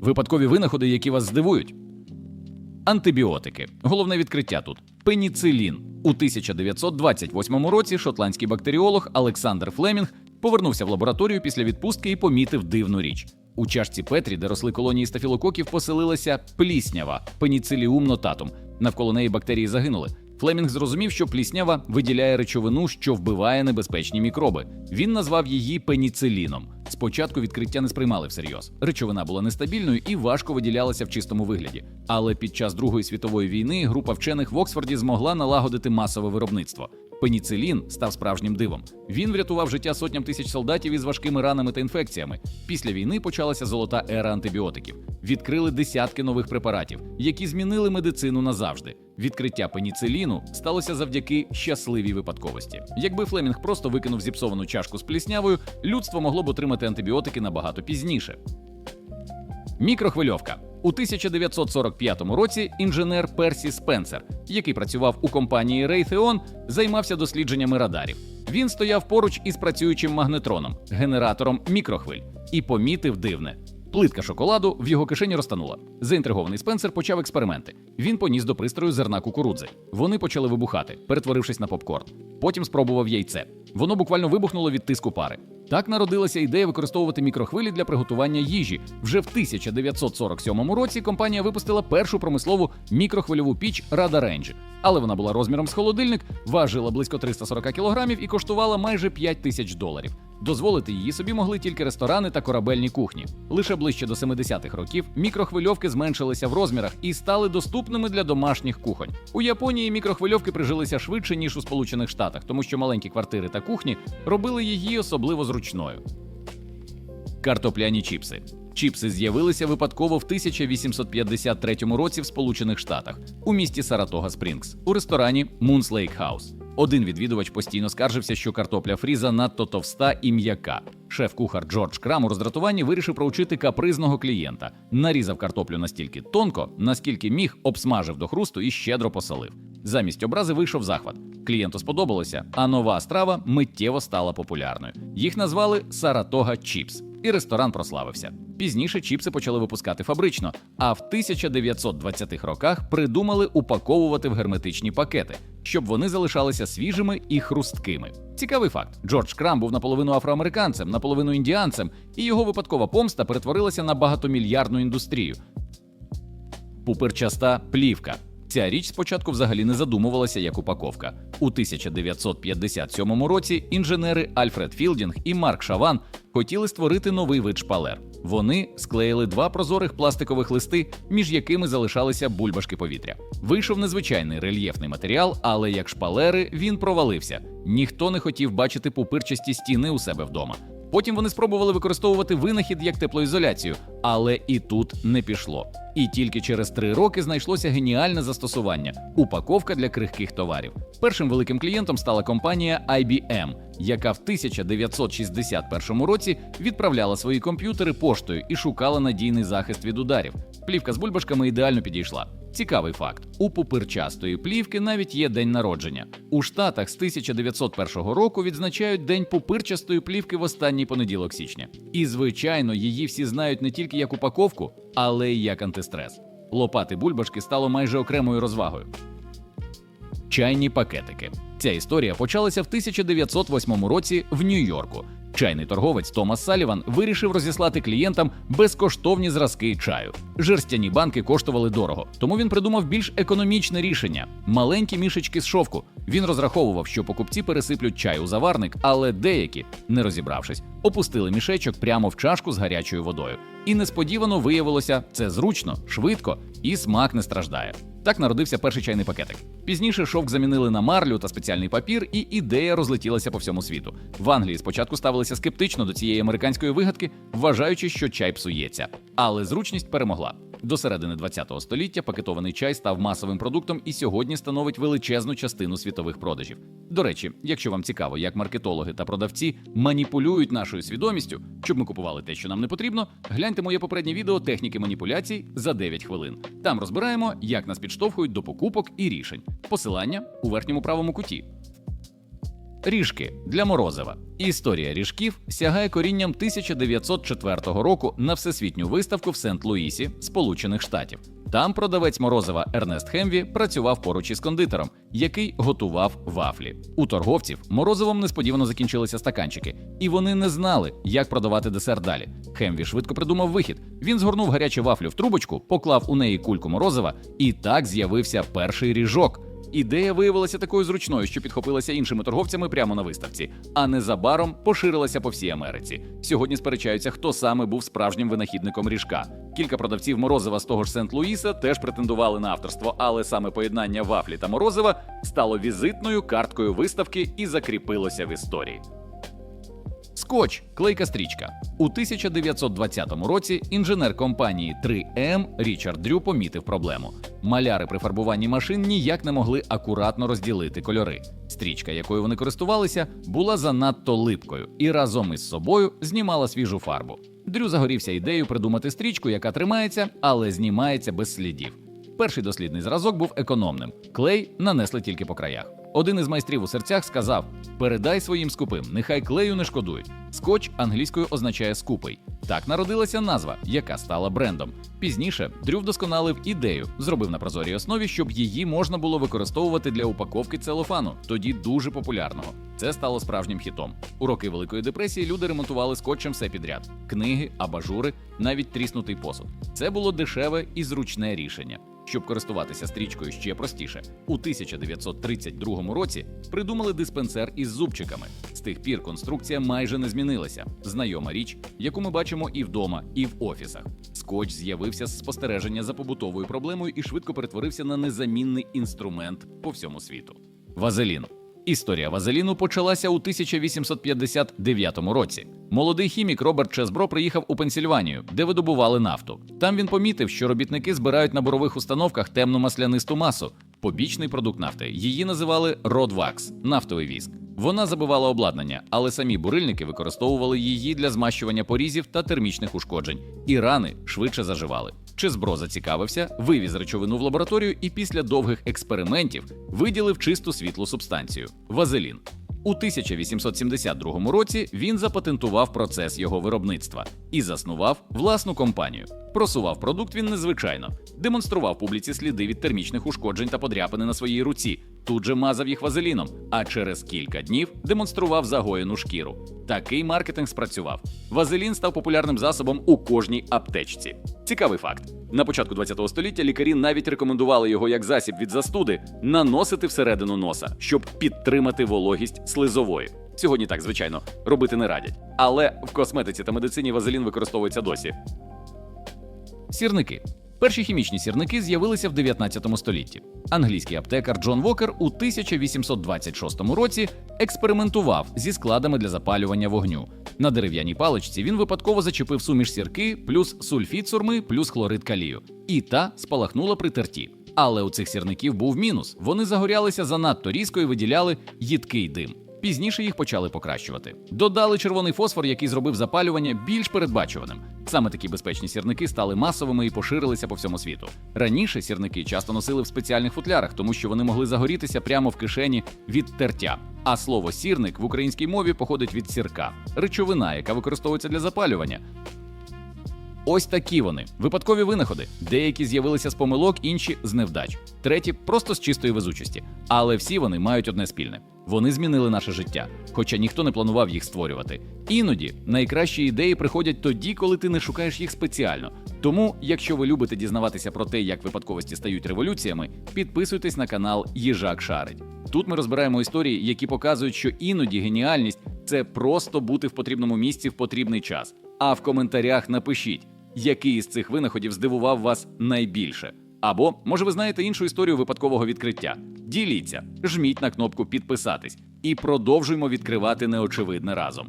Випадкові винаходи, які вас здивують. Антибіотики. Головне відкриття тут пеніцилін. У 1928 році шотландський бактеріолог Олександр Флемінг повернувся в лабораторію після відпустки і помітив дивну річ. У чашці Петрі, де росли колонії стафілококів, поселилася пліснява пеніциліум нотатум. Навколо неї бактерії загинули. Флемінг зрозумів, що пліснява виділяє речовину, що вбиває небезпечні мікроби. Він назвав її пеніциліном. Спочатку відкриття не сприймали всерйоз. Речовина була нестабільною і важко виділялася в чистому вигляді. Але під час Другої світової війни група вчених в Оксфорді змогла налагодити масове виробництво. Пеніцилін став справжнім дивом. Він врятував життя сотням тисяч солдатів із важкими ранами та інфекціями. Після війни почалася золота ера антибіотиків. Відкрили десятки нових препаратів, які змінили медицину назавжди. Відкриття пеніциліну сталося завдяки щасливій випадковості. Якби Флемінг просто викинув зіпсовану чашку з пліснявою, людство могло б отримати антибіотики набагато пізніше. Мікрохвильовка. У 1945 році інженер Персі Спенсер, який працював у компанії Raytheon, займався дослідженнями радарів. Він стояв поруч із працюючим магнетроном, генератором мікрохвиль, і помітив дивне. Плитка шоколаду в його кишені розтанула. Заінтригований Спенсер почав експерименти. Він поніс до пристрою зерна кукурудзи. Вони почали вибухати, перетворившись на попкорн. Потім спробував яйце. Воно буквально вибухнуло від тиску пари. Так народилася ідея використовувати мікрохвилі для приготування їжі. Вже в 1947 році компанія випустила першу промислову мікрохвильову піч Рада Range. Але вона була розміром з холодильник, важила близько 340 кілограмів і коштувала майже 5 тисяч доларів. Дозволити її собі могли тільки ресторани та корабельні кухні. Лише ближче до 70-х років мікрохвильовки зменшилися в розмірах і стали доступними для домашніх кухонь. У Японії мікрохвильовки прижилися швидше ніж у Сполучених Штатах, тому що маленькі квартири та кухні робили її особливо зручною. Картопляні чіпси. Чіпси з'явилися випадково в 1853 році в Сполучених Штатах у місті Саратога Спрінгс у ресторані Moon's Lake House. Один відвідувач постійно скаржився, що картопля фрі занадто товста і м'яка. Шеф-кухар Джордж Крам у роздратуванні вирішив проучити капризного клієнта. Нарізав картоплю настільки тонко, наскільки міг, обсмажив до хрусту і щедро посолив. Замість образи вийшов захват. Клієнту сподобалося, а нова страва миттєво стала популярною. Їх назвали Саратога Чіпс, і ресторан прославився. Пізніше чіпси почали випускати фабрично, а в 1920-х роках придумали упаковувати в герметичні пакети, щоб вони залишалися свіжими і хрусткими. Цікавий факт: Джордж Крам був наполовину афроамериканцем, наполовину індіанцем, і його випадкова помста перетворилася на багатомільярдну індустрію. Пуперчаста плівка. Ця річ спочатку взагалі не задумувалася як упаковка. У 1957 році інженери Альфред Філдінг і Марк Шаван хотіли створити новий вид шпалер. Вони склеїли два прозорих пластикових листи, між якими залишалися бульбашки повітря. Вийшов незвичайний рельєфний матеріал, але як шпалери він провалився. Ніхто не хотів бачити пупирчасті стіни у себе вдома. Потім вони спробували використовувати винахід як теплоізоляцію, але і тут не пішло. І тільки через три роки знайшлося геніальне застосування упаковка для крихких товарів. Першим великим клієнтом стала компанія IBM, яка в 1961 році відправляла свої комп'ютери поштою і шукала надійний захист від ударів. Плівка з бульбашками ідеально підійшла. Цікавий факт: у пупирчастої плівки навіть є день народження. У Штатах з 1901 року відзначають день пупирчастої плівки в останній понеділок січня. І, звичайно, її всі знають не тільки як упаковку, але й як антистрес. Лопати бульбашки стало майже окремою розвагою. Чайні пакетики. Ця історія почалася в 1908 році в Нью-Йорку. Чайний торговець Томас Саліван вирішив розіслати клієнтам безкоштовні зразки чаю. Жерстяні банки коштували дорого, тому він придумав більш економічне рішення маленькі мішечки з шовку. Він розраховував, що покупці пересиплють чай у заварник, але деякі, не розібравшись, опустили мішечок прямо в чашку з гарячою водою. І несподівано виявилося, це зручно, швидко і смак не страждає. Так народився перший чайний пакетик. Пізніше шовк замінили на марлю та спеціальний папір, і ідея розлетілася по всьому світу. В Англії спочатку ставилися скептично до цієї американської вигадки, вважаючи, що чай псується. Але зручність перемогла. До середини ХХ століття пакетований чай став масовим продуктом і сьогодні становить величезну частину світових продажів. До речі, якщо вам цікаво, як маркетологи та продавці маніпулюють нашою свідомістю, щоб ми купували те, що нам не потрібно, гляньте моє попереднє відео техніки маніпуляцій за 9 хвилин. Там розбираємо, як нас підштовхують до покупок і рішень. Посилання у верхньому правому куті. Ріжки для морозива. Історія ріжків сягає корінням 1904 року на всесвітню виставку в Сент-Луїсі, Сполучених Штатів. Там продавець морозива Ернест Хемві працював поруч із кондитером, який готував вафлі. У торговців морозивом несподівано закінчилися стаканчики, і вони не знали, як продавати десерт далі. Хемві швидко придумав вихід. Він згорнув гарячу вафлю в трубочку, поклав у неї кульку морозива, і так з'явився перший ріжок. Ідея виявилася такою зручною, що підхопилася іншими торговцями прямо на виставці, а незабаром поширилася по всій Америці. Сьогодні сперечаються, хто саме був справжнім винахідником ріжка. Кілька продавців морозива з того ж Сент-Луїса теж претендували на авторство, але саме поєднання вафлі та морозива стало візитною карткою виставки і закріпилося в історії. Скотч клейка стрічка. У 1920 році інженер компанії 3M Річард Дрю помітив проблему. Маляри при фарбуванні машин ніяк не могли акуратно розділити кольори. Стрічка, якою вони користувалися, була занадто липкою і разом із собою знімала свіжу фарбу. Дрю загорівся ідеєю придумати стрічку, яка тримається, але знімається без слідів. Перший дослідний зразок був економним. Клей нанесли тільки по краях. Один із майстрів у серцях сказав: передай своїм скупим, нехай клею не шкодують. Скотч англійською означає скупий. Так народилася назва, яка стала брендом. Пізніше Дрю вдосконалив ідею, зробив на прозорій основі, щоб її можна було використовувати для упаковки целофану, тоді дуже популярного. Це стало справжнім хітом. У роки Великої депресії люди ремонтували скотчем все підряд: книги, абажури, навіть тріснутий посуд. Це було дешеве і зручне рішення. Щоб користуватися стрічкою ще простіше, у 1932 році придумали диспенсер із зубчиками. З тих пір конструкція майже не змінилася. Знайома річ, яку ми бачимо і вдома, і в офісах. Скотч з'явився з спостереження за побутовою проблемою і швидко перетворився на незамінний інструмент по всьому світу. Вазелін. Історія вазеліну почалася у 1859 році. Молодий хімік Роберт Чесбро приїхав у Пенсільванію, де видобували нафту. Там він помітив, що робітники збирають на бурових установках темну маслянисту масу, побічний продукт нафти. Її називали Родвакс нафтовий віск. Вона забивала обладнання, але самі бурильники використовували її для змащування порізів та термічних ушкоджень, і рани швидше заживали. Чесбро зацікавився, вивіз речовину в лабораторію і після довгих експериментів виділив чисту світлу субстанцію вазелін. У 1872 році він запатентував процес його виробництва і заснував власну компанію. Просував продукт він незвичайно, демонстрував публіці сліди від термічних ушкоджень та подряпини на своїй руці. Тут же мазав їх вазеліном, а через кілька днів демонстрував загоєну шкіру. Такий маркетинг спрацював. Вазелін став популярним засобом у кожній аптечці. Цікавий факт: на початку ХХ століття лікарі навіть рекомендували його як засіб від застуди наносити всередину носа, щоб підтримати вологість слизової. Сьогодні так, звичайно, робити не радять. Але в косметиці та медицині вазелін використовується досі. Сірники. Перші хімічні сірники з'явилися в 19 столітті. Англійський аптекар Джон Вокер у 1826 році експериментував зі складами для запалювання вогню. На дерев'яній паличці він випадково зачепив суміш сірки, плюс сульфід сурми, плюс хлорид калію. І та спалахнула при терті. Але у цих сірників був мінус: вони загорялися занадто різко і виділяли їдкий дим. Пізніше їх почали покращувати. Додали червоний фосфор, який зробив запалювання більш передбачуваним. Саме такі безпечні сірники стали масовими і поширилися по всьому світу. Раніше сірники часто носили в спеціальних футлярах, тому що вони могли загорітися прямо в кишені від тертя. А слово сірник в українській мові походить від сірка, речовина, яка використовується для запалювання. Ось такі вони випадкові винаходи. Деякі з'явилися з помилок, інші з невдач, треті просто з чистої везучості. Але всі вони мають одне спільне: вони змінили наше життя, хоча ніхто не планував їх створювати. Іноді найкращі ідеї приходять тоді, коли ти не шукаєш їх спеціально. Тому, якщо ви любите дізнаватися про те, як випадковості стають революціями, підписуйтесь на канал Їжак Шарить. Тут ми розбираємо історії, які показують, що іноді геніальність це просто бути в потрібному місці в потрібний час. А в коментарях напишіть, який із цих винаходів здивував вас найбільше. Або, може, ви знаєте іншу історію випадкового відкриття. Діліться, жміть на кнопку підписатись і продовжуємо відкривати неочевидне разом.